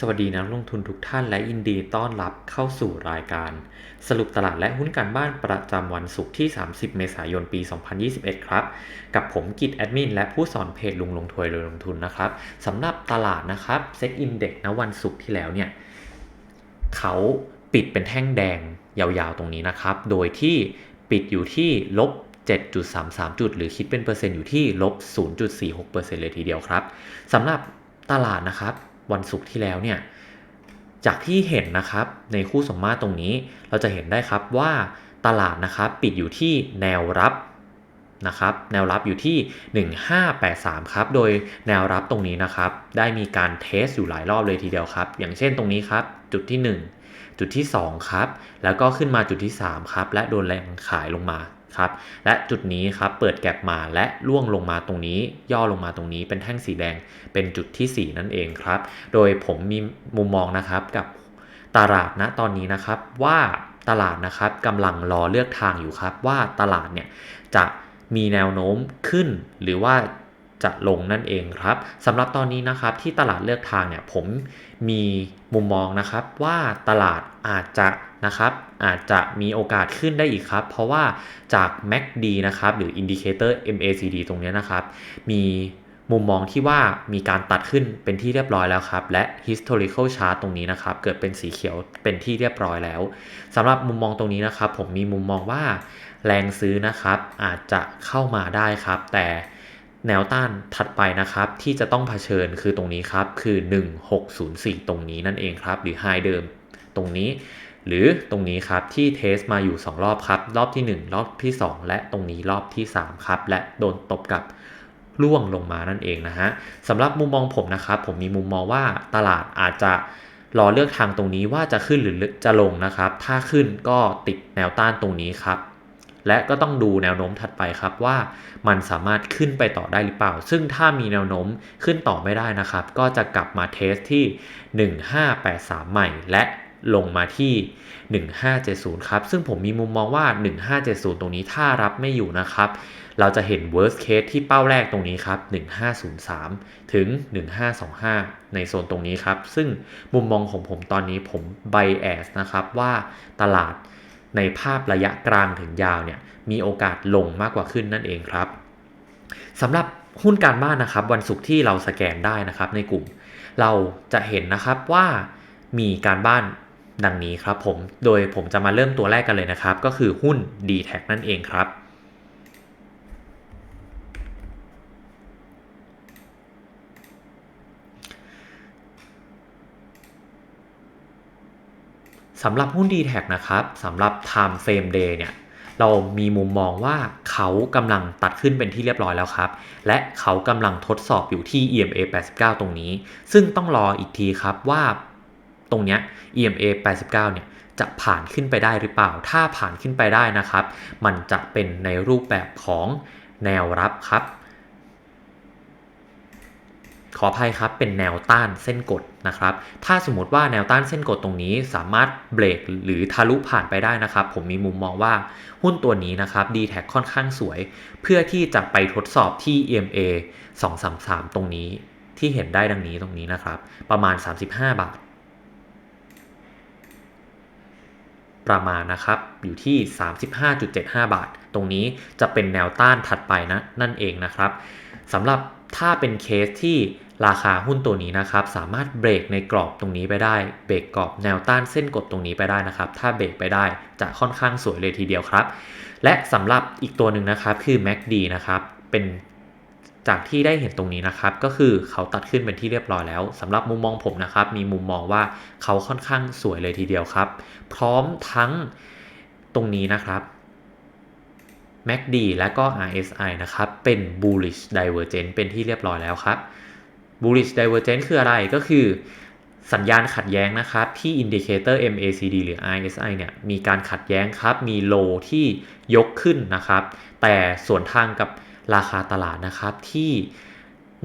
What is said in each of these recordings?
สวัสดีนักลงทุนทุกท่านและยินดีต้อนรับเข้าสู่รายการ สรุปตลาดและหุ้นการบ้านประจำวันศุกร์ที่ 30 เมษายน ปี 2021 ครับ กับผมกิตแอดมินและผู้สอนเพจลุงลงทวยเลยลงทุนนะครับสำหรับตลาดนะครับเซ็ตอินเด็กณวันศุกร์ที่แล้วเนี่ยเขาปิดเป็นแท่งแดงยาวๆตรงนี้นะครับ โดยที่ปิดอยู่ที่ลบ7.33 จุด หรือคิดเป็นเปอร์เซ็นต์อยู่ที่ลบ0.46%เลยทีเดียวครับสำหรับตลาดนะครับ วันศุกร์ที่แล้วเนี่ยจากที่เห็นนะครับในคู่สมมาตรตรงนี้เราจะเห็นได้ครับว่าตลาดนะครับปิดอยู่ที่แนวรับนะครับแนวรับอยู่ที่ 1583 ครับ โดยแนวรับตรงนี้นะครับ ได้มีการเทสอยู่หลายรอบเลยทีเดียวครับ อย่างเช่นตรงนี้ครับ จุดที่ 1 จุดที่ 2 ครับ แล้วก็ขึ้นมาจุดที่ 3 ครับ และโดนแรงขายลงมา ครับ และจุดนี้ครับเปิดแก็บมาและล่วงลงมาตรงนี้ ย่อลงมาตรงนี้เป็นแท่งสีแดงเป็นจุดที่ 4 นั่นเองครับ โดยผมมีมุมมองนะครับกับตลาดณตอนนี้นะครับว่าตลาดนะครับกำลังรอเลือกทางอยู่ครับ ว่าตลาดเนี่ยจะมีแนวโน้มขึ้นหรือว่าจะลงนั่นเองครับสำหรับตอนนี้นะครับที่ตลาดเลือกทางเนี่ยผมมีมุมมองนะครับว่าตลาดอาจจะนะครับ อาจจะมีโอกาสขึ้นได้อีกครับ เพราะว่าจาก MACD นะครับ หรือ Indicator MACD ตรงนี้นะครับ มีมุมมองที่ว่ามีการตัดขึ้นเป็นที่เรียบร้อยแล้วครับ และ historical chart ตรงนี้นะครับ เกิดเป็นสีเขียวเป็นที่เรียบร้อยแล้วสำหรับมุมมองตรงนี้นะครับ ผมมีมุมมองว่าแรงซื้อนะครับ อาจจะเข้ามาได้ครับ แต่แนวต้านถัดไปนะครับ ที่จะต้องเผชิญคือตรงนี้ครับ คือ 1604 ตรงนี้นั่นเองครับ หรือไฮเดิมตรงนี้ หรือตรงนี้ครับที่เทสมาอยู่ 2 รอบครับ รอบที่ 1 รอบที่ 2 และตรงนี้รอบที่ 3 ครับ และโดนตบกับล่วงลงมานั่นเองนะฮะสำหรับมุมมองผมนะครับผมมีมุมมองว่าตลาดอาจจะรอเลือกทางตรงนี้ว่าจะขึ้นหรือจะลงนะครับ ถ้าขึ้นก็ติดแนวต้านตรงนี้ครับ และก็ต้องดูแนวโน้มถัดไปครับว่ามันสามารถขึ้นไปต่อได้หรือเปล่า ซึ่งถ้ามีแนวโน้มขึ้นต่อไม่ได้นะครับ ก็จะกลับมาเทสที่ 1583 ใหม่และ ลงมาที่ 1570 ครับ ซึ่งผมมีมุมมองว่า 1570 ตรงนี้ถ้ารับไม่อยู่นะครับ เราจะเห็น worst case ที่เป้าแรกตรงนี้ครับ 1503 ถึง 1525 ในโซนตรงนี้ครับ ซึ่งมุมมองของผมตอนนี้ผม bias นะครับว่าตลาดในภาพระยะกลางถึงยาวเนี่ยมีโอกาสลงมากกว่าขึ้นนั่นเองครับสำหรับหุ้นการบ้านนะครับ วันศุกร์ที่เราสแกนได้นะครับในกลุ่ม เราจะเห็นนะครับว่ามีการบ้าน ดังนี้ครับผม โดยผมจะมาเริ่มตัวแรกกันเลยนะครับ ก็คือหุ้น d t แทนั่นเองครับ สำหรับหุ้น d t แทนะครับ สำหรับ time frame day เนี่ย เรามีมุมมองว่าเขากำลังตัดขึ้นเป็นที่เรียบร้อยแล้วครับ และเขากำลังทดสอบอยู่ที่ EMA 89 ตรงนี้ ซึ่งต้องรออีกทีครับว่า ตรงเนี้ย EMA 89 เนี่ยจะผ่านขึ้นไปได้หรือเปล่า ถ้าผ่านขึ้นไปได้นะครับ มันจะเป็นในรูปแบบของแนวรับครับ ขออภัยครับ เป็นแนวต้านเส้นกดนะครับ ถ้าสมมติว่าแนวต้านเส้นกดตรงนี้สามารถเบรกหรือทะลุผ่านไปได้นะครับ ผมมีมุมมองว่าหุ้นตัวนี้นะครับ d t แทค่อนข้างสวย เพื่อที่จะไปทดสอบที่ EMA 233 ตรงนี้ที่เห็นได้ดังนี้ตรงนี้นะครับ ประมาณ 35 บาท ประมาณนะครับอยู่ที่ 35.75 บาท ตรงนี้จะเป็นแนวต้านถัดไปนะนั่นเองนะครับสำหรับถ้าเป็นเคสที่ราคาหุ้นตัวนี้นะครับ สามารถเบรกในกรอบตรงนี้ไปได้ เบรกกรอบแนวต้านเส้นกดตรงนี้ไปได้นะครับ ถ้าเบรกไปได้จะค่อนข้างสวยเลยทีเดียวครับ และสำหรับอีกตัวหนึ่งนะครับคือ MACD นะครับเป็น จากที่ได้เห็นตรงนี้นะครับ ก็คือเขาตัดขึ้นเป็นที่เรียบร้อยแล้วสำหรับมุมมองผมนะครับ มีมุมมองว่าเขาค่อนข้างสวยเลยทีเดียวครับ พร้อมทั้งตรงนี้นะครับ MACD และก็ RSI นะครับ เป็น bullish divergence เป็นที่เรียบร้อยแล้วครับ bullish divergence คืออะไรก็คือสัญญาณขัดแย้งนะครับ ที่ indicator MACD หรือ RSI เนี่ยมีการขัดแย้งครับ มี low ที่ยกขึ้นนะครับ แต่ส่วนทางกับ ราคาตลาดนะครับที่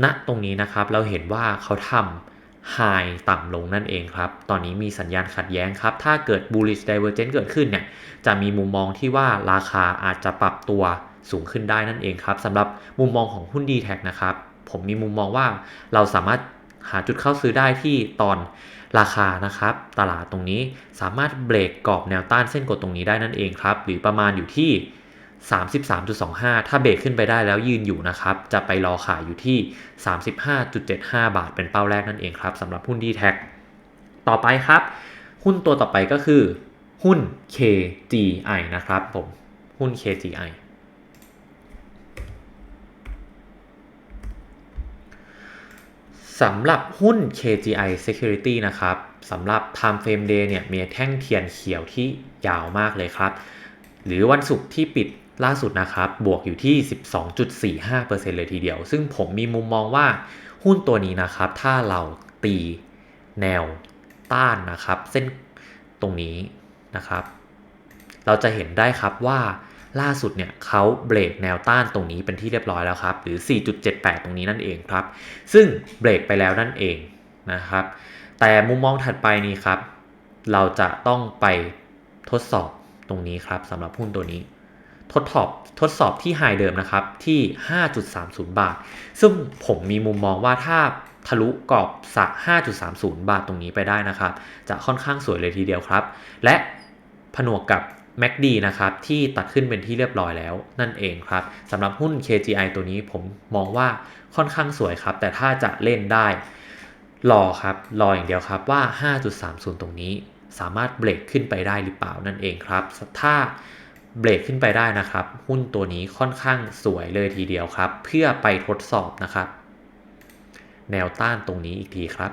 ณตรงนี้นะครับเราเห็นว่าเขาทำ high ต่ำลงนั่นเองครับ ตอนนี้มีสัญญาณขัดแย้งครับ ถ้าเกิด bullish divergence เกิดขึ้นเนี่ย จะมีมุมมองที่ว่าราคาอาจจะปรับตัวสูงขึ้นได้นั่นเองครับสำหรับมุมมองของหุ้น d t แทนะครับ ผมมีมุมมองว่าเราสามารถหาจุดเข้าซื้อได้ที่ตอนราคานะครับ ตลาดตรงนี้สามารถเบรกกรอบแนวต้านเส้นกดตรงนี้ได้นั่นเองครับ หรือประมาณอยู่ที่ 33.25 ถ้าเบรกขึ้นไปได้แล้วยืนอยู่นะครับ จะไปรอขายอยู่ที่ 35.75 บาทเป็นเป้าแรกนั่นเองครับสำหรับหุ้นดีแท็ต่อไปครับ หุ้นตัวต่อไปก็คือ หุ้น KGI นะครับผม หุ้น KGI สำหรับหุ้น KGI Security นะครับสำหรับ Time Frame Day เนี่ยมีแท่งเทียนเขียวที่ยาวมากเลยครับ หรือวันศุกร์ที่ปิด ล่าสุดนะครับ บวกอยู่ที่ 12.45%เลยทีเดียว ซึ่งผมมีมุมมองว่าหุ้นตัวนี้นะครับ ถ้าเราตีแนวต้านนะครับ เส้นตรงนี้นะครับ เราจะเห็นได้ครับว่าล่าสุดเนี่ยเขาเบรกแนวต้านตรงนี้เป็นที่เรียบร้อยแล้วครับ หรือ 4.78 ตรงนี้นั่นเองครับ ซึ่งเบรกไปแล้วนั่นเองนะครับ แต่มุมมองถัดไปนี้ครับ เราจะต้องไปทดสอบตรงนี้ครับสำหรับหุ้นตัวนี้ ทดสอบทดสอบที่ไฮเดิมนะครับที่ 5.30 บาท ซึ่งผมมีมุมมองว่าถ้าทะลุกรอบสัก 5.30 บาทตรงนี้ไปได้นะครับ จะค่อนข้างสวยเลยทีเดียวครับ และผนวกกับ MACD นะครับที่ตัดขึ้นเป็นที่เรียบร้อยแล้วนั่นเองครับสำหรับหุ้น KGI ตัวนี้ผมมองว่าค่อนข้างสวยครับ แต่ถ้าจะเล่นได้ รอครับ รออย่างเดียวครับว่า 5.30 ตรงนี้ สามารถเบรกขึ้นไปได้หรือเปล่านั่นเองครับ ถ้า เบรกขึ้นไปได้นะครับ หุ้นตัวนี้ค่อนข้างสวยเลยทีเดียวครับ เพื่อไปทดสอบนะครับ แนวต้านตรงนี้อีกทีครับ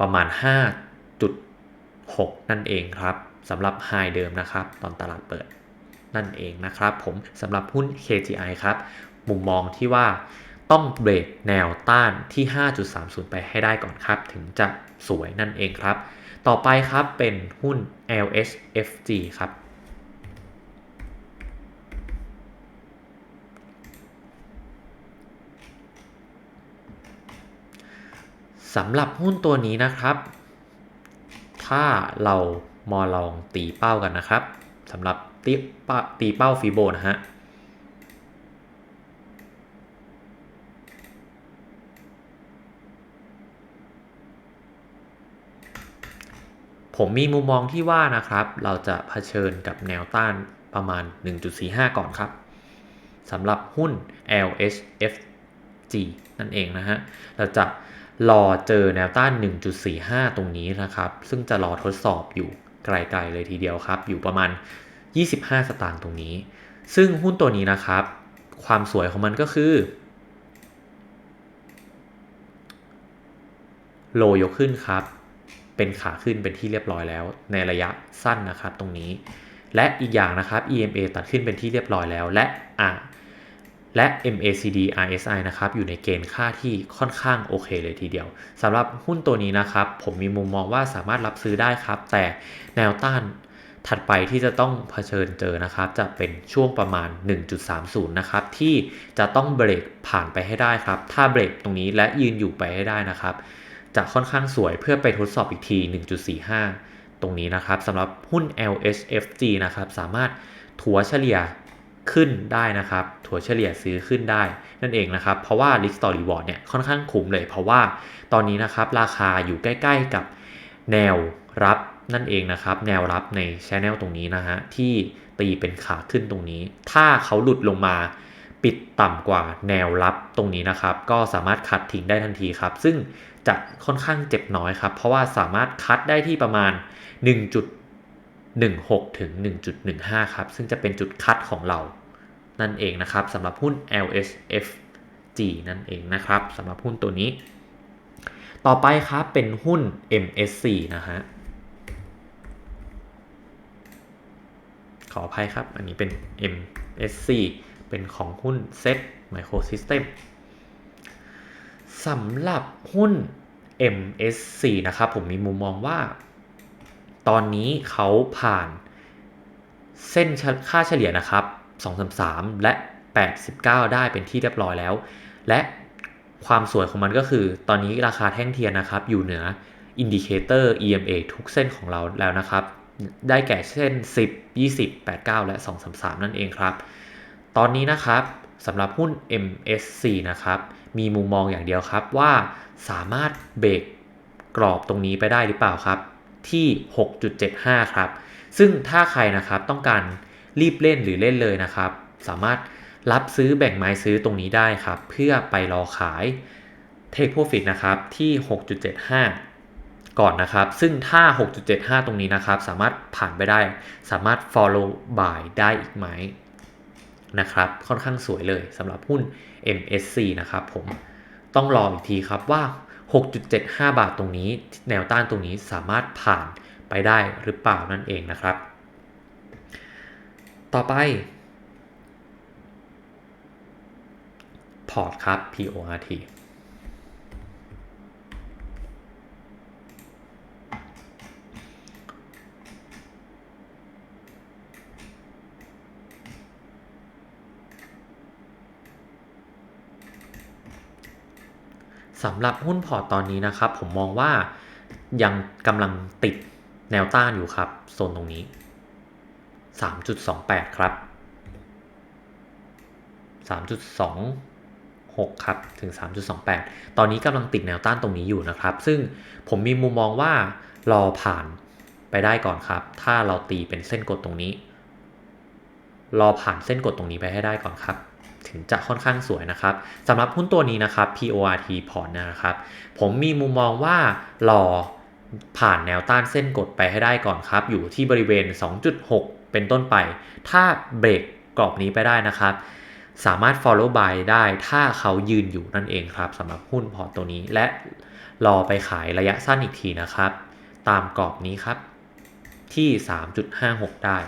ประมาณ 5.6 นั่นเองครับสำหรับไฮเดิมนะครับ ตอนตลาดเปิดนั่นเองนะครับ ผมสำหรับหุ้น KGI ครับ มุมมองที่ว่าต้องเบรกแนวต้านที่ 5.30 ไปให้ได้ก่อนครับ ถึงจะสวยนั่นเองครับ ต่อไปครับเป็นหุ้น LHFG ครับ สำหรับหุ้นตัวนี้นะครับ ถ้าเรามาลองตีเป้ากันนะครับสำหรับตีตีเป้าฟีโบนะฮะผมมีมุมมองที่ว่านะครับ เราจะเผชิญกับแนวต้านประมาณ 1.45 ก่อนครับสำหรับหุ้น LHFG นั่นเองนะฮะ เราจะ รอเจอแนวต้าน 1.45 ตรงนี้นะครับ ซึ่งจะรอทดสอบอยู่ไกลๆเลยทีเดียวครับ อยู่ประมาณ 25 สตางค์ตรงนี้ ซึ่งหุ้นตัวนี้นะครับ ความสวยของมันก็คือโลยกขึ้นครับ เป็นขาขึ้นเป็นที่เรียบร้อยแล้ว ในระยะสั้นนะครับตรงนี้ และอีกอย่างนะครับ EMA ตัดขึ้นเป็นที่เรียบร้อยแล้ว และอะ และ MACD RSI นะครับอยู่ในเกณฑ์ค่าที่ค่อนข้างโอเคเลยทีเดียวสำหรับหุ้นตัวนี้นะครับ ผมมีมุมมองว่าสามารถรับซื้อได้ครับ แต่แนวต้านถัดไปที่จะต้องเผชิญเจอนะครับ จะเป็นช่วงประมาณ 1.30 นะครับ ที่จะต้องเบรกผ่านไปให้ได้ครับ ถ้าเบรกตรงนี้และยืนอยู่ไปให้ได้นะครับ จะค่อนข้างสวยเพื่อไปทดสอบอีกที 1.45 ตรงนี้นะครับสำหรับหุ้น LHFG นะครับ สามารถถัวเฉลี่ยขึ้นได้นะครับ ถัวเฉลี่ยซื้อขึ้นได้นั่นเองนะครับ เพราะว่า Risk Story Reward เนี่ยค่อนข้างคุ้มเลย เพราะว่าตอนนี้นะครับราคาอยู่ใกล้ ๆกับแนวรับนั่นเองนะครับ แนวรับในช anel ตรงนี้นะฮะที่ตีเป็นขาขึ้นตรงนี้ ถ้าเขาหลุดลงมาปิดต่ำกว่าแนวรับตรงนี้นะครับ ก็สามารถคัดทิ้งได้ทันทีครับ ซึ่งจะค่อนข้างเจ็บน้อยครับ เพราะว่าสามารถคัดได้ที่ประมาณ 1.16 ถึง 1.15 ครับ ซึ่งจะเป็นจุดคัดของเรา นั่นเองนะครับสำหรับหุ้น LSFG นั่นเองนะครับสำหรับหุ้นตัวนี้ ต่อไปครับเป็นหุ้น MSC นะฮะขออภัยครับ อันนี้เป็น MSC เป็นของหุ้น Set Microsystem สำหรับหุ้น MSC นะครับ ผมมีมุมมองว่า ตอนนี้เขาผ่านเส้นค่าเฉลี่ยนะครับ 233 และ 89 ได้เป็นที่เรียบร้อยแล้ว และความสวยของมันก็คือ ตอนนี้ราคาแท่งเทียนนะครับ อยู่เหนืออินดิเคเตอร์ EMA ทุกเส้นของเราแล้วนะครับ ได้แก่เช่น10 20 89 และ 233 นั่นเองครับ ตอนนี้นะครับสำหรับหุ้น MSC นะครับ มีมุมมองอย่างเดียวครับว่าสามารถเบรกกรอบตรงนี้ไปได้หรือเปล่าครับ ที่ 6.75 ครับ ซึ่งถ้าใครนะครับต้องการ รีบเล่นหรือเล่นเลยนะครับ สามารถรับซื้อแบ่งไม้ซื้อตรงนี้ได้ครับ เพื่อไปรอขาย Take Profit นะครับที่ 6.75 ก่อนนะครับ ซึ่งถ้า 6.75 ตรงนี้นะครับ สามารถผ่านไปได้ สามารถ follow buy ได้อีกไหมนะครับ ค่อนข้างสวยเลยสำหรับหุ้น MSC นะครับผมต้องรออีกทีครับว่า 6.75 บาทตรงนี้ แนวต้านตรงนี้สามารถผ่านไปได้หรือเปล่านั่นเองนะครับ ต่อไปพอร์ตครับ PORT สำหรับหุ้นพอร์ตตอนนี้นะครับ ผมมองว่ายังกำลังติดแนวต้านอยู่ครับโซนตรงนี้ 3.28 ครับ 3.26 ครับ ถึง 3.28 ตอนนี้กำลังติดแนวต้านตรงนี้อยู่นะครับ ซึ่งผมมีมุมมองว่ารอผ่านไปได้ก่อนครับ ถ้าเราตีเป็นเส้นกดตรงนี้ รอผ่านเส้นกดตรงนี้ไปให้ได้ก่อนครับ ถึงจะค่อนข้างสวยนะครับสำหรับหุ้นตัวนี้นะครับ PORT พอร์ตนะครับ ผมมีมุมมองว่ารอผ่านแนวต้านเส้นกดไปให้ได้ก่อนครับ อยู่ที่บริเวณ 2.6 เป็นต้นไป ถ้าเบรกกรอบนี้ไปได้นะครับ สามารถ follow buy ได้ถ้าเขายืนอยู่นั่นเองครับสำหรับหุ้นพอร์ตตัวนี้และรอไปขายระยะสั้นอีกทีนะครับ ตามกรอบนี้ครับ ที่ 3.56 ได้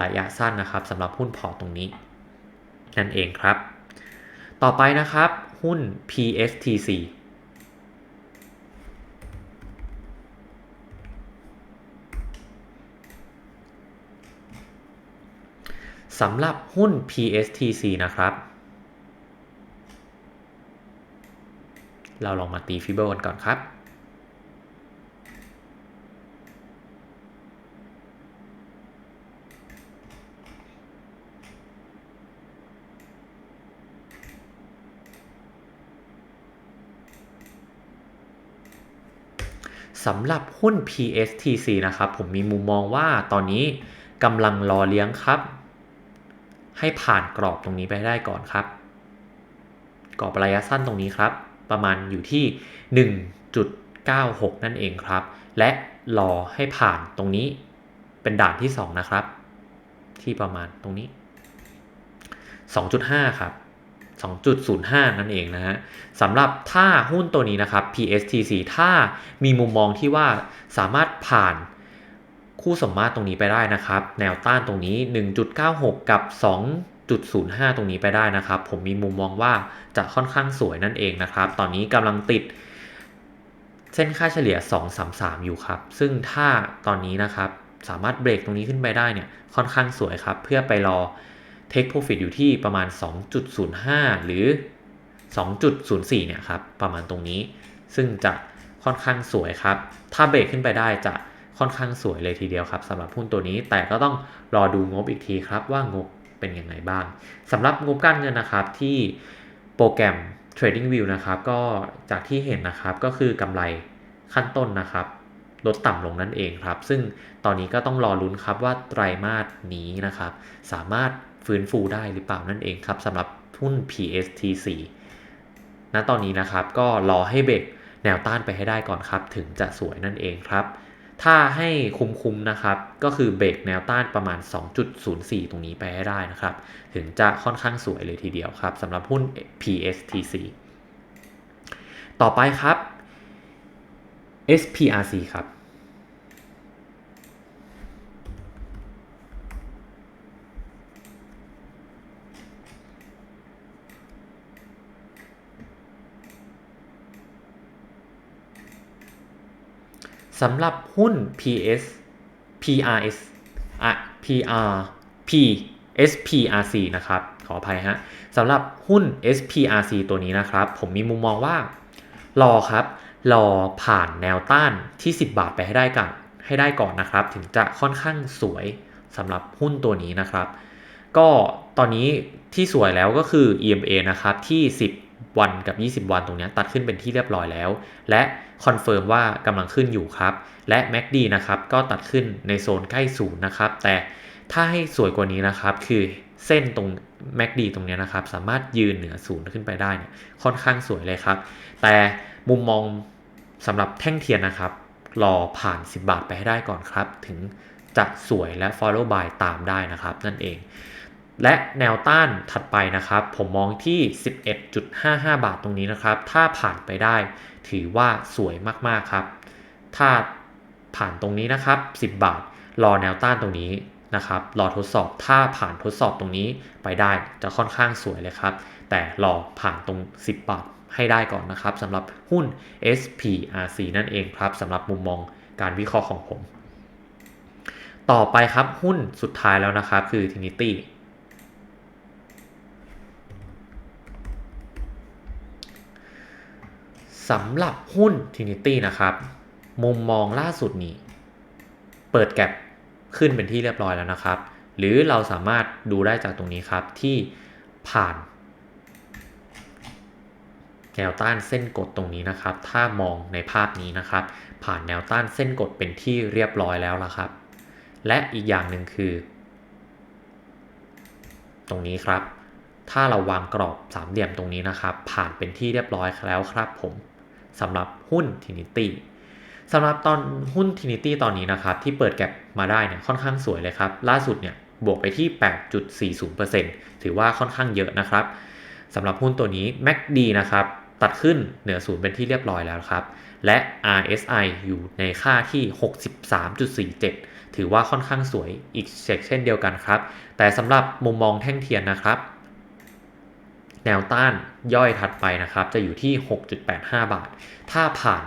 ระยะสั้นนะครับสำหรับหุ้นพอร์ตตรงนี้ นั่นเองครับ ต่อไปนะครับหุ้น PSTC สำหรับหุ้น PSTC นะครับ เราลองมาตีฟิเบอร์กันก่อนครับ สำหรับหุ้น PSTC นะครับ ผมมีมุมมองว่าตอนนี้กำลังรอเลี้ยงครับ ให้ผ่านกรอบตรงนี้ไปได้ก่อนครับ กรอบระยะสั้นตรงนี้ครับ ประมาณอยู่ที่ 1.96 นั่นเองครับ และรอให้ผ่านตรงนี้เป็นด่านที่ 2 นะครับ ที่ประมาณตรงนี้ 2.5 ครับ2.05 นั่นเองนะฮะสำหรับถ้าหุ้นตัวนี้นะครับ PSTC ถ้ามีมุมมองที่ว่าสามารถผ่าน คู่สมมาตรตรงนี้ไปได้นะครับ แนวต้านตรงนี้ 1.96 กับ 2.05 ตรงนี้ไปได้นะครับ ผมมีมุมมองว่าจะค่อนข้างสวยนั่นเองนะครับ ตอนนี้กำลังติดเส้นค่าเฉลี่ย 233 อยู่ครับ ซึ่งถ้าตอนนี้นะครับสามารถเบรกตรงนี้ขึ้นไปได้เนี่ยค่อนข้างสวยครับ เพื่อไปรอ Take Profit อยู่ที่ประมาณ 2.05 หรือ 2.04 เนี่ยครับ ประมาณตรงนี้ ซึ่งจะค่อนข้างสวยครับ ถ้าเบรกขึ้นไปได้จะ ค่อนข้างสวยเลยทีเดียวครับสำหรับหุ้นตัวนี้แต่ก็ต้องรอดูงบอีกทีครับว่างบเป็นยังไงบ้างสำหรับงบการเงินนะครับที่โปรแกรม Trading View นะครับก็จากที่เห็นนะครับก็คือกำไรขั้นต้นนะครับลดต่ำลงนั่นเองครับ ซึ่งตอนนี้ก็ต้องรอลุ้นครับว่าไตรมาสนี้นะครับ สามารถฟื้นฟูได้หรือเปล่านั่นเองครับสำหรับหุ้น PSTC ณตอนนี้นะครับก็รอให้เบรกแนวต้านไปให้ได้ก่อนครับ ถึงจะสวยนั่นเองครับ ถ้าให้คุ้มๆนะครับ ก็คือเบรกแนวต้านประมาณ 2.04 ตรงนี้ไปให้ได้นะครับ ถึงจะค่อนข้างสวยเลยทีเดียวครับสำหรับหุ้น PSTC ต่อไปครับ SPRC ครับ สำหรับหุ้น PS PRS อะ PR P SPRC นะครับ ขออภัยฮะสำหรับหุ้น SPRC ตัวนี้นะครับ ผมมีมุมมองว่า รอครับ รอผ่านแนวต้านที่ 10 บาทไปให้ได้ก่อนให้ได้ก่อนนะครับ ถึงจะค่อนข้างสวยสำหรับหุ้นตัวนี้นะครับ ก็ตอนนี้ที่สวยแล้วก็คือ EMA นะครับที่ 10 วันกับ 20 วันตรงนี้ตัดขึ้นเป็นที่เรียบร้อยแล้ว และคอนเฟิร์มว่ากำลังขึ้นอยู่ครับ และ MACD นะครับก็ตัดขึ้นในโซนใกล้ศูนย์นะครับ แต่ถ้าให้สวยกว่านี้นะครับ คือเส้นตรง MACD ตรงนี้นะครับ สามารถยืนเหนือศูนย์ขึ้นไปได้เนี่ยค่อนข้างสวยเลยครับ แต่มุมมองสำหรับแท่งเทียนนะครับ รอผ่าน 10 บาทไปให้ได้ก่อนครับ ถึงจะสวยและ follow by ตามได้นะครับ นั่นเอง และแนวต้านถัดไปนะครับ ผมมองที่ 11.55 บาทตรงนี้นะครับ ถ้าผ่านไปได้ ถือว่าสวยมากๆครับ ถ้าผ่านตรงนี้นะครับ 10 บาท รอแนวต้านตรงนี้นะครับ รอทดสอบ ถ้าผ่านทดสอบตรงนี้ไปได้จะค่อนข้างสวยเลยครับ แต่รอผ่านตรง 10 บาทให้ได้ก่อนนะครับสำหรับหุ้น SPRC นั่นเองครับสำหรับมุมมองการวิเคราะห์ของผม ต่อไปครับหุ้นสุดท้ายแล้วนะครับคือ Trinity สำหรับหุ้น Trinity นะครับ มุมมองล่าสุดนี้ เปิดแก็บขึ้นเป็นที่เรียบร้อยแล้วนะครับ หรือเราสามารถดูได้จากตรงนี้ครับที่ผ่านแนวต้านเส้นกดตรงนี้นะครับ ถ้ามองในภาพนี้นะครับ ผ่านแนวต้านเส้นกดเป็นที่เรียบร้อยแล้วละครับ และอีกอย่างหนึ่งคือ ตรงนี้ครับ ถ้าเราวางกรอบสามเหลี่ยมตรงนี้นะครับ ผ่านเป็นที่เรียบร้อยแล้วครับผม สำหรับหุ้น Trinity สำหรับตอนหุ้น Trinity ตอนนี้นะครับ ที่เปิดแก็บมาได้เนี่ยค่อนข้างสวยเลยครับ ล่าสุดเนี่ยบวกไปที่ 8.40%ถือว่าค่อนข้างเยอะนะครับสำหรับหุ้นตัวนี้ MACD นะครับตัดขึ้นเหนือศูนย์เป็นที่เรียบร้อยแล้วครับ และ RSI อยู่ในค่าที่ 63.47 ถือว่าค่อนข้างสวยอีกเช่นเดียวกันครับ แต่สำหรับมุมมองแท่งเทียนนะครับ แนวต้านย่อยถัดไปนะครับ จะอยู่ที่ 6.85 บาท ถ้าผ่าน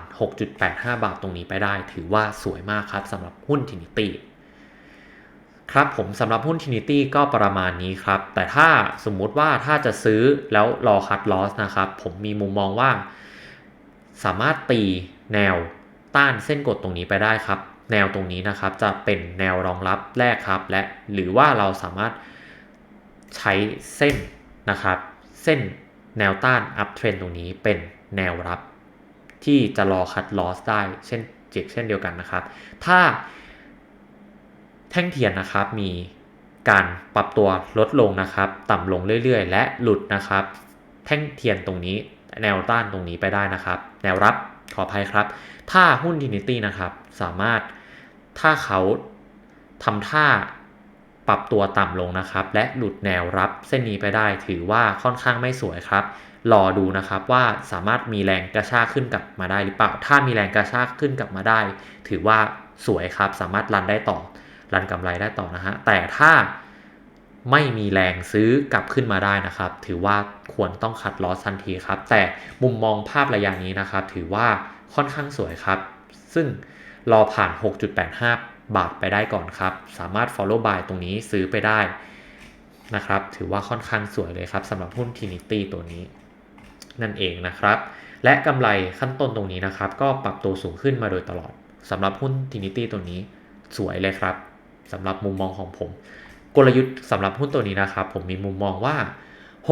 6.85 บาทตรงนี้ไปได้ ถือว่าสวยมากครับสำหรับหุ้น Trinity ครับผมสำหรับหุ้น Trinity ก็ประมาณนี้ครับ แต่ถ้าสมมุติว่าถ้าจะซื้อแล้วรอคัดลอสนะครับ ผมมีมุมมองว่า สามารถตีแนวต้านเส้นกดตรงนี้ไปได้ครับ แนวตรงนี้นะครับจะเป็นแนวรองรับแรกครับ และหรือว่าเราสามารถใช้เส้นนะครับ เส้นแนวต้านอัพเทรนตรงนี้เป็นแนวรับ ที่จะรอคัดลอสได้เช่นเจกเช่นเดียวกันนะครับ ถ้าแท่งเทียนนะครับมีการปรับตัวลดลงนะครับ ต่ำลงเรื่อยๆ และหลุดนะครับ แท่งเทียนตรงนี้แนวต้านตรงนี้ไปได้นะครับ แนวรับขออภัยครับ ถ้าหุ้น Trinity นะครับสามารถถ้าเขาทำท่า ปรับตัวต่ำลงนะครับ และหลุดแนวรับเส้นนี้ไปได้ถือว่าค่อนข้างไม่สวยครับ รอดูนะครับว่าสามารถมีแรงกระชากขึ้นกลับมาได้หรือเปล่า ถ้ามีแรงกระชากขึ้นกลับมาได้ ถือว่าสวยครับ สามารถรันได้ต่อ รันกำไรได้ต่อนะฮะ แต่ถ้าไม่มีแรงซื้อกลับขึ้นมาได้นะครับ ถือว่าควรต้องคัดลอสทันทีครับ แต่มุมมองภาพระยะนี้นะครับ ถือว่าค่อนข้างสวยครับ ซึ่งรอผ่าน 6.85 บาทไปได้ก่อนครับ สามารถ follow buy ตรงนี้ซื้อไปได้นะครับ ถือว่าค่อนข้างสวยเลยครับสำหรับหุ้น Trinity ตัวนี้ นั่นเองนะครับ และกำไรขั้นต้นตรงนี้นะครับ ก็ปรับตัวสูงขึ้นมาโดยตลอดสำหรับหุ้น Trinity ตัวนี้สวยเลยครับสำหรับมุมมองของผม กลยุทธ์สำหรับหุ้นตัวนี้นะครับ ผมมีมุมมองว่า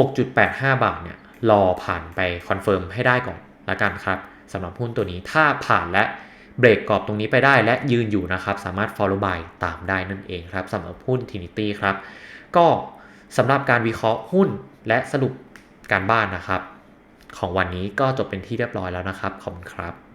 6.85 บาทเนี่ยรอผ่านไปคอนเฟิร์มให้ได้ก่อนละกันครับสำหรับหุ้นตัวนี้ถ้าผ่านและ เบรกกรอบตรงนี้ไปได้และยืนอยู่นะครับ สามารถ follow by ตามได้นั่นเองครับสำหรับหุ้น Trinity ครับ ก็สำหรับการวิเคราะห์หุ้นและสรุปการบ้านนะครับ ของวันนี้ก็จบเป็นที่เรียบร้อยแล้วนะครับ ขอบคุณครับ